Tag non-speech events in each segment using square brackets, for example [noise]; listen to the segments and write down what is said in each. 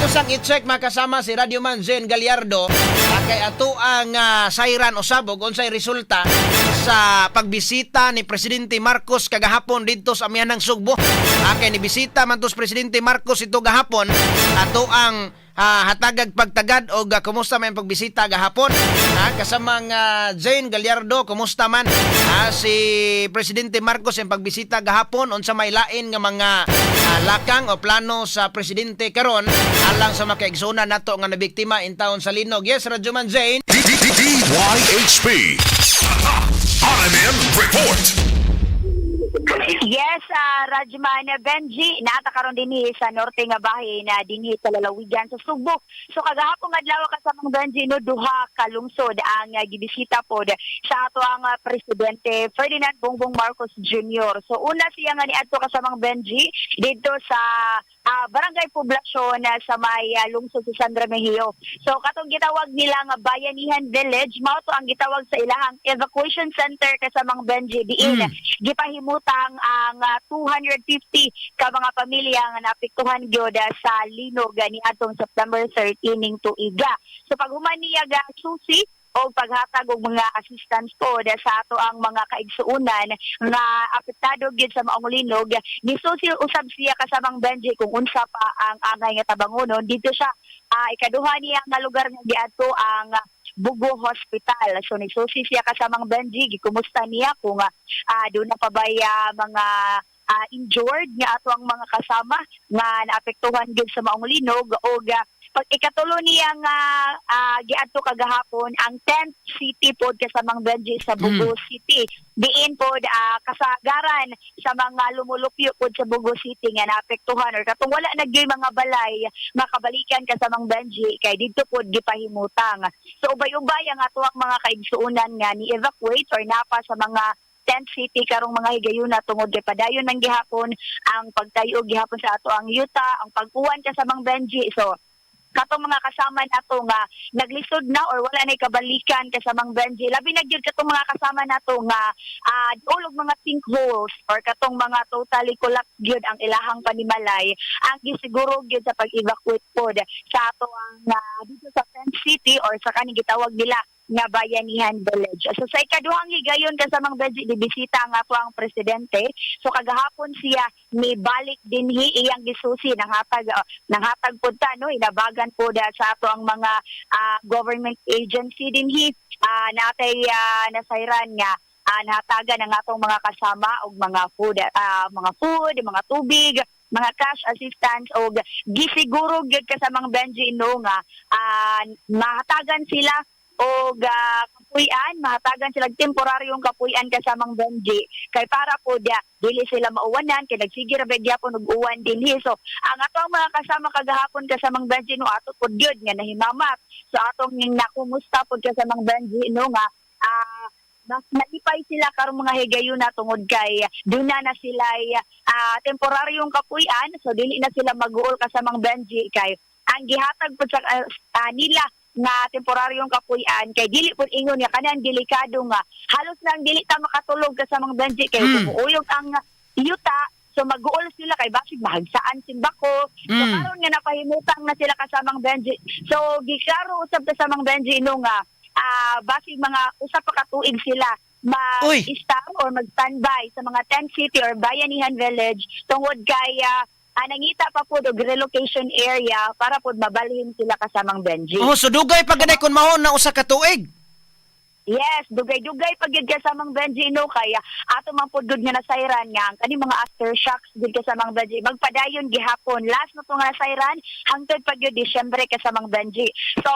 Ato sang i-check makasama si Radio Man Zen Gallardo. Kay ato ang ah, sayran o sabog? Unsay resulta sa pagbisita ni Presidente Marcos kagahapon didto sa amihanang Sugbo. Ah, kay ni bisita man Presidente Marcos ito gahapon? Ato ang ah, hatagag pagtagad o ah, kumusta man pagbisita gahapon. Ah, kasamang ah, Jane Gallardo, kumusta man ah, si Presidente Marcos ang pagbisita gahapon unsa may lain nga mga ah, lakang o plano sa presidente karon alang sa makaigsoon nato nga nabiktima in taon sa Linog. Yes, Radyo Man Jane. DYHP. [laughs] RMN Report. Yes, uh, Rajman Benji, naata karon dinhi sa norte nga bahay na dinhi sa lalawigan sa Subo. So kagahapon adlaw kasamang Benji no duha ka lungsod ang uh, gibisita pod sa ato ang uh, presidente Ferdinand Bongbong Marcos Jr. So una siya nga niadto kasamang Benji dito sa ah, barangay poblasyon uh, sa may uh, lungsod sa Sandra Mejio. So katong gitawag nila nga Bayanihan Village, mao to ang gitawag sa ilahang evacuation center kasamang Benji diin Mm. gipahimutang ang ah, 250 ka mga pamilya nga naapektuhan gyud ah, sa linog ah, ni atong September 13 ning tuiga. So pag human niya ga susi o paghatag og mga assistance po da sa ato ang mga kaigsuunan nga apektado gyud sa maong linog ni susi usab siya kasamang Benji kung unsa pa ang angay nga tabangonon dito siya ah, ikaduha niya nga lugar nga giadto ang Bugo Hospital. So nagsusi siya kasamang Benji, gikumusta niya kung uh, doon na pa ah, mga ah, injured nga ato ang mga kasama nga naapektuhan gyud sa maong linog o ga, pag ikatulo niya nga ah, giadto kagahapon ang 10th city pod kasamang Benji sa Bugo City. Diin pod ah, kasagaran sa mga lumulupyo pod sa Bugo City nga naapektuhan or katong wala na gyud mga balay makabalikan kasamang Benji kay didto pod gipahimutang. So ubay-ubay ang ato ang mga kaigsuunan nga ni evacuate or napa sa mga tent city karong mga higayuna tungod kay padayon ng gihapon ang pagtayo gihapon sa ato ang yuta, ang pagkuwan kasamang Benji. So katong mga kasama nato nga naglisod na or wala na kabalikan kasamang Benji. Labi na gyud katong mga kasama nato nga uh, ulog mga sinkholes or katong mga totally collapse gyud ang ilahang panimalay. Ang gisiguro gyud sa pag-evacuate pod sa ato ang ah, dito sa Tent City or sa kaning gitawag nila nga Bayanihan Village. So sa ikaduhang higayon kasamang dibisita nga ato ang presidente. So kagahapon siya ni balik dinhi iyang gisusi nang hatag uh, nang hatag pud ta no inabagan po da sa ato ang mga ah, government agency dinhi uh, natay ah, nasayran nga uh, nahatagan ang atong mga kasama og mga food ah, mga food, mga tubig, mga cash assistance o gisiguro gyud kasamang Benji no nga ah, mahatagan sila o kapuyan, mahatagan sila temporaryong kapuyan kasamang Benji. Kay para po dia dili sila mauwanan kay nagsige ra bagya po uwan dinhi so ang atong mga kasama kagahapon kasamang Benji no ato po gyud nga nahimamat. So atong nakumusta po kasamang Benji no nga ah mas naipay sila karong mga higayon na tungod kay doon na sila ah, temporaryong kapuyan. So dili na sila mag-uol kasamang Benji kay ang gihatag po sa ah, nila nga temporaryong kapuyan kay dili pud ingon nga kanang delikado nga halos lang dili ta makatulog kasamang Benji kay Mm. umuuyog ang yuta so mag-uol sila kay bakit mahagsaan simbako so Mm. karon nga napahimutang na sila kasamang Benji so giklaro usab ta samang Benji no nga ah basi mga usa pa ka tuig sila Uy. mag-star or mag-standby sa mga tent city or bayanihan village tungod kay ah, ah, nangita pa po og relocation area para po mabalhin sila kasamang Benji. Oh, so dugay pa gaday kun mahon na usa ka tuig. Yes, dugay-dugay pag yun kasamang Benji no kaya ato man pud gud nga nasayran nga ang kani mga aftershocks gud kasamang Benji magpadayon gihapon last na to nga nasayran hangtod pag yun Disyembre kasamang Benji. So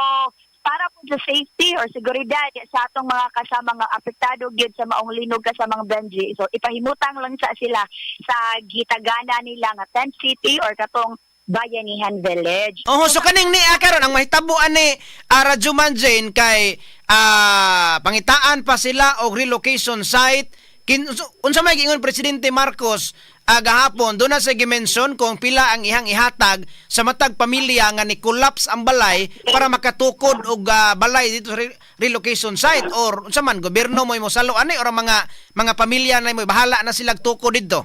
para po sa safety or seguridad sa atong mga kasama nga apektado gyud sa maong linog kasamang Benji. So ipahimutang lang sa sila sa gitagana nila nga tent city or katong Bayanihan Village. Oh, so kaning ni karon ang mahitabo ani uh, Rajuman Jane kay ah, pangitaan pa sila og relocation site kin unsa may giingon presidente Marcos ah, gahapon do na sa gimension kung pila ang ihang ihatag sa matag pamilya nga ni collapse ang balay para makatukod og ah, balay dito sa re- relocation site or unsa man gobyerno mo mo salo ani or mga mga pamilya na mo bahala na sila tukod dito?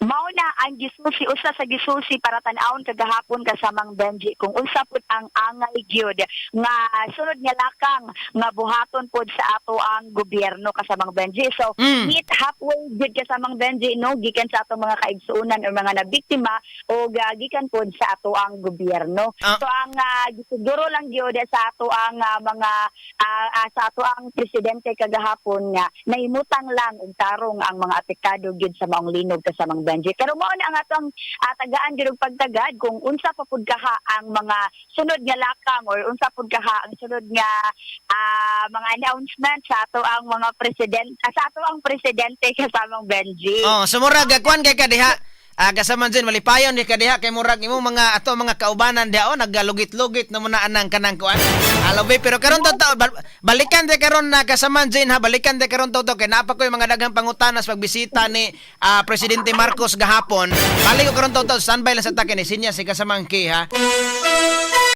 Mao na ang gisusi usa sa gisusi para tan-awon kagahapon kasamang Benji kung unsa pud ang angay gyud nga sunod nga lakang nga buhaton pod sa ato ang gobyerno kasamang Benji so Mm. meet halfway gyud kasamang Benji no gikan sa ato mga kaigsuonan o mga nabiktima o gikan pod sa ato ang gobyerno Ah. so ang uh, gisiguro lang gyud sa ato ang ah, mga ah, ah, sa ato ang presidente kagahapon nga naimutang lang og tarong ang mga apektado gyud sa maong linog kasamang Benji pero mao na ang atong ah, tagaan gyud pagtagad kung unsa pa pud kaha ang mga sunod nga lakang or unsa pud kaha ang sunod nga ah, mga announcement sa ato ang mga presidente sa ato ang presidente [laughs] kasamang Benji Oh, sumurag kwan kay kadiha. Ah, kasama din malipayon di kadiha kay murag imo mga ato mga kaubanan diha oh nagalugit-lugit na muna anang kanang kuan. Alabi pero karon to bal- balikan de karon na kasama din ha balikan de karon to to kay napa ko yung mga daghang pangutanas pagbisita ni ah, presidente Marcos gahapon. Balik ko karon to to standby lang sa takin ni sinya si kasamang ki ha.